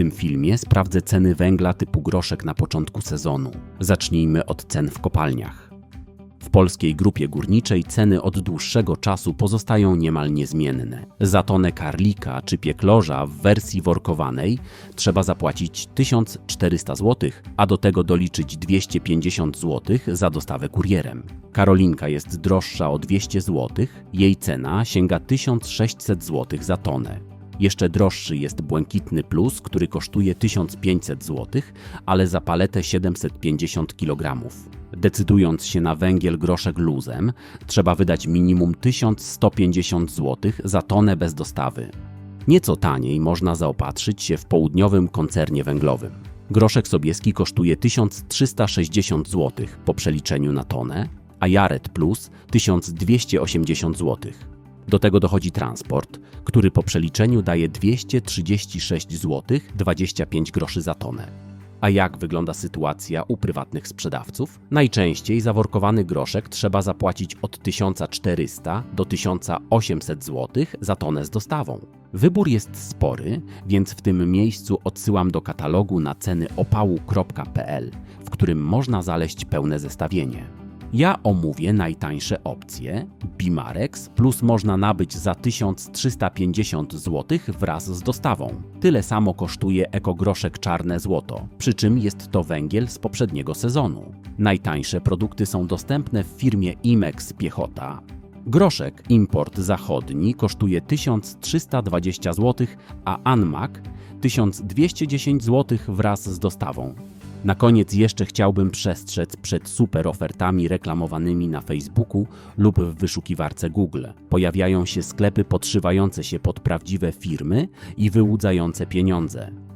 tym filmie sprawdzę ceny węgla typu groszek na początku sezonu. Zacznijmy od cen w kopalniach. W polskiej grupie górniczej ceny od dłuższego czasu pozostają niemal niezmienne. Za tonę karlika czy pieklorza w wersji workowanej trzeba zapłacić 1400 zł, a do tego doliczyć 250 zł za dostawę kurierem. Karolinka jest droższa o 200 zł, jej cena sięga 1600 zł za tonę. Jeszcze droższy jest Błękitny Plus, który kosztuje 1500 zł, ale za paletę 750 kg. Decydując się na węgiel groszek luzem, trzeba wydać minimum 1150 zł za tonę bez dostawy. Nieco taniej można zaopatrzyć się w południowym koncernie węglowym. Groszek sobieski kosztuje 1360 zł po przeliczeniu na tonę, a Jaret Plus 1280 zł. Do tego dochodzi transport, który po przeliczeniu daje 236 zł 25 groszy za tonę. A jak wygląda sytuacja u prywatnych sprzedawców? Najczęściej za workowany groszek trzeba zapłacić od 1400 do 1800 zł za tonę z dostawą. Wybór jest spory, więc w tym miejscu odsyłam do katalogu na ceny opału.pl, w którym można znaleźć pełne zestawienie. Ja omówię najtańsze opcje. Bimarex plus można nabyć za 1350 zł wraz z dostawą. Tyle samo kosztuje ekogroszek czarne złoto, przy czym jest to węgiel z poprzedniego sezonu. Najtańsze produkty są dostępne w firmie Imex Piechota. Groszek import zachodni kosztuje 1320 zł, a Anmak 1210 zł wraz z dostawą. Na koniec jeszcze chciałbym przestrzec przed super ofertami reklamowanymi na Facebooku lub w wyszukiwarce Google. Pojawiają się sklepy podszywające się pod prawdziwe firmy i wyłudzające pieniądze.